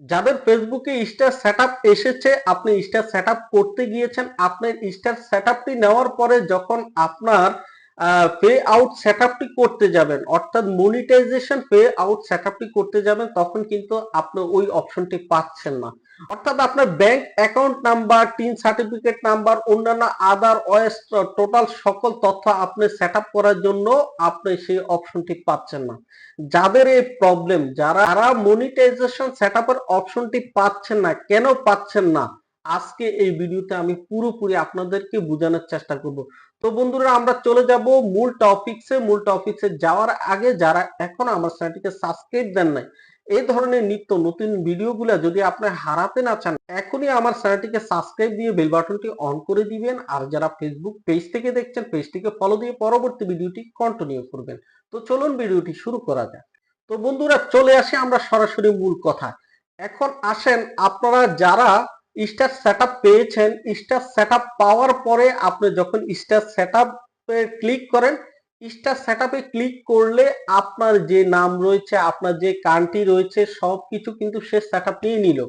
যাদের ফেসবুকে star set এসেছে, আপনি স্টার সেট করতে গিয়েছেন, আপনার স্টার সেট নেওয়ার পরে যখন আপনার পে আউট সেটআপটি করতে যাবেন। অর্থাৎ মনিটাইজেশন পে আউট সেটআপটি করতে যাবেন, তখন কিন্তু আপনি ওই অপশনটি পাচ্ছেন না। অর্থাৎ আপনার bank account number TIN certificate number অন্যান্য আদার ওয়েস টোটাল সকল তথ্য আপনি সেট করার জন্য আপনি সেই অপশনটি পাচ্ছেন না। যাদের এই প্রবলেম যারা মনিটাইজেশন সেট আপের অপশনটি পাচ্ছেন না, কেন পাচ্ছেন না? আজকে এই ভিডিওতে আমি পুরোপুরি আপনাদেরকে বোঝানোর চেষ্টা করব। তো বন্ধুরা, আমরা চলে যাব মূল টপিকসে মূল টপিকসে যাওয়ার আগে যারা এখনও আমার চ্যানেলটিকে সাবস্ক্রাইব দেন নাই, এই ধরনের নিত্য নতুন ভিডিওগুলো যদি আপনি হারাতে না চান, এখনই আমার চ্যানেলটিকে সাবস্ক্রাইব দিয়ে বেল বাটনটি অন করে দিবেন। আর যারা ফেসবুক পেজ থেকে দেখছেন পেজটিকে ফলো দিয়ে পরবর্তী ভিডিওটি কন্টিনিউ করবেন। তো চলুন ভিডিওটি শুরু করা যাক। তো বন্ধুরা, চলে আসি আমরা সরাসরি মূল কথা এখন আসেন আপনারা যারা স্টার সেট পেয়েছেন, স্টার সেট পাওয়ার পরে আপনি যখন স্টার সেট ক্লিক করেন, স্টার সেট ক্লিক করলে আপনার যে নাম রয়েছে, আপনার যে কান্ট্রি রয়েছে সব কিছু কিন্তু সে সেট নিয়ে নিল।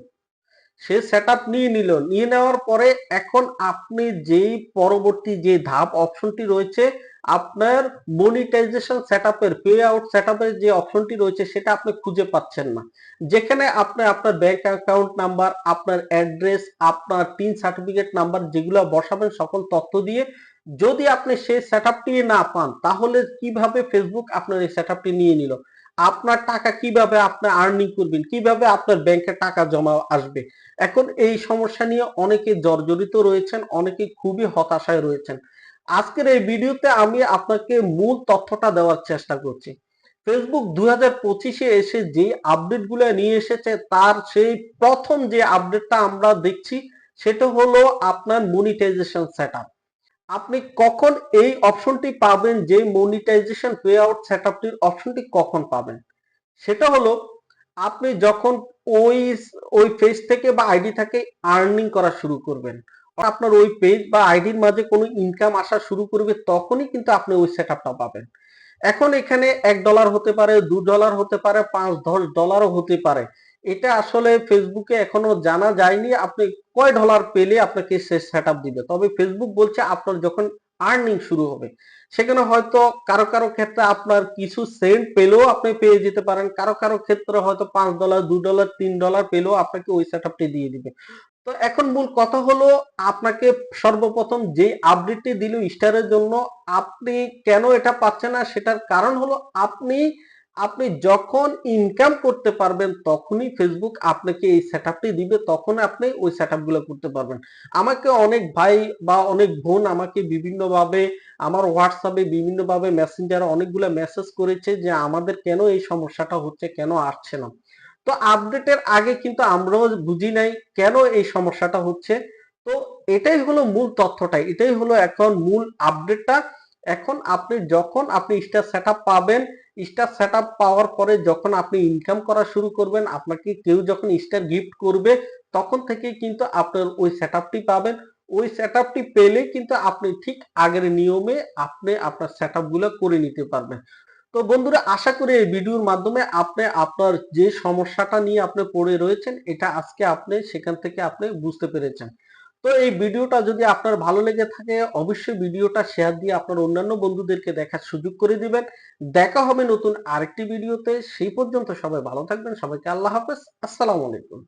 সে সেট আপ নিয়ে নিল। নিয়ে নেওয়ার পরে এখন আপনি যেই পরবর্তী যে ধাপ অপশনটি রয়েছে, আপনার মনিটাইজেশন সেটআপের পে আউট সেটআপের যে অপশনটি রয়েছে, সেটা আপনি খুঁজে পাচ্ছেন না। যেখানে আপনি আপনার ব্যাংক অ্যাকাউন্ট নাম্বার আপনার অ্যাড্রেস আপনার পিন সার্টিফিকেট নাম্বার যেগুলো বসাবেন সকল তথ্য দিয়ে, যদি আপনি সেই সেট আপটি না পান, তাহলে কীভাবে ফেসবুক আপনার এই সেটআপটি নিয়ে নিল? আপনার টাকা কীভাবে আপনি আর্নিং করবেন, কীভাবে আপনার ব্যাংকে টাকা জমা আসবে? এখন এই সমস্যা নিয়ে অনেকে জর্জরিত রয়েছেন, অনেকে খুবই হতাশায় রয়েছেন। আজকের এই ভিডিওতে আমি আপনাকে মূল তথ্যটা দেওয়ার চেষ্টা করছি। ফেসবুক দুই হাজার পঁচিশে এসে যে আপডেটগুলো নিয়ে এসেছে, তার সেই প্রথম যে আপডেটটা আমরা দেখছি, সেটা হলো আপনার মনিটাইজেশন সেট আপনি কখন এই অপশনটি পাবেন? যে মনিটাইজেশন পে আউট সেট অপশনটি কখন পাবেন? সেটা হলো, আপনি যখন ওই ওই ফেজ থেকে বা আইডি থেকে আর্নিং করা শুরু করবেন আপনার ওই পেজ বা আইডির মাঝে কোনো ইনকাম আসা শুরু করবে, তখনই কিন্তু আপনি ওই সেট পাবেন। এখন এখানে এক ডলার হতে পারে, দু ডলার হতে পারে, পাঁচ, দশ ডলারও হতে পারে। এটা আসলে ফেসবুকে এখনও জানা যায়নি। আপনি কয় ডলার পেলে আপনাকে সে সেট দিবে? তবে ফেসবুক বলছে আপনার যখন আর্নিং শুরু হবে, সেখানে হয়তো কারও কারও ক্ষেত্রে আপনার কিছু সেন্ট পেলেও আপনি পেয়ে যেতে পারেন। কারও কারও ক্ষেত্রে হয়তো পাঁচ ডলার দু ডলার তিন ডলার পেলেও আপনাকে ওই সেট দিয়ে দিবে। তো এখন মূল কথা হলো আপনাকে সর্বপ্রথম যে আপডেটটি দিল স্টারের জন্য, আপনি কেন এটা পাচ্ছেন না? সেটার কারণ হলো আপনি আপনি যখন ইনকাম করতে পারবেন, তখনই ফেসবুক আপনাকে এই সেট দিবে তখন আপনি ওই সেট করতে পারবেন। আমাকে অনেক ভাই বা অনেক বোন আমাকে বিভিন্নভাবে, আমার হোয়াটসঅ্যাপে বিভিন্নভাবে মেসেঞ্জারে অনেকগুলো মেসেজ করেছে যে, আমাদের কেন এই সমস্যাটা হচ্ছে? কেন আসছে না? তো আপডেটের আগে কিন্তু আমরাও বুঝি নাই, কেন এই সমস্যাটা হচ্ছে? তো এটাই হলো মূল তথ্যটাই, এটাই হলো এখন মূল আপডেটটা এখন আপনি যখন আপনি স্টার সেট পাবেন স্টার সেট পাওয়ার পরে যখন আপনি ইনকাম করা শুরু করবেন, আপনাকে কেউ যখন স্টার গিফট করবে, তখন থেকে কিন্তু আপনার ওই সেট পাবেন। ওই সেট পেলে কিন্তু আপনি ঠিক আগের নিয়মে আপনি আপনার সেট করে নিতে পারবেন। তো বন্ধুরা, আশা করি এই ভিডিওর মাধ্যমে আপনি আপনার যে সমস্যাটা নিয়ে আপনি পড়ে রয়েছেন, এটা আজকে আপনি সেখান থেকে আপনি বুঝতে পেরেছেন। তো এই ভিডিওটা যদি আপনার ভালো লেগে থাকে, অবশ্যই ভিডিওটা শেয়ার দিয়ে আপনার অন্যান্য বন্ধুদেরকে দেখার সুযোগ করে দিবেন। দেখা হবে নতুন আরেকটি ভিডিওতে। সেই পর্যন্ত সবাই ভালো থাকবেন। সবাইকে আল্লাহ হাফেজ। আসসালামু আলাইকুম।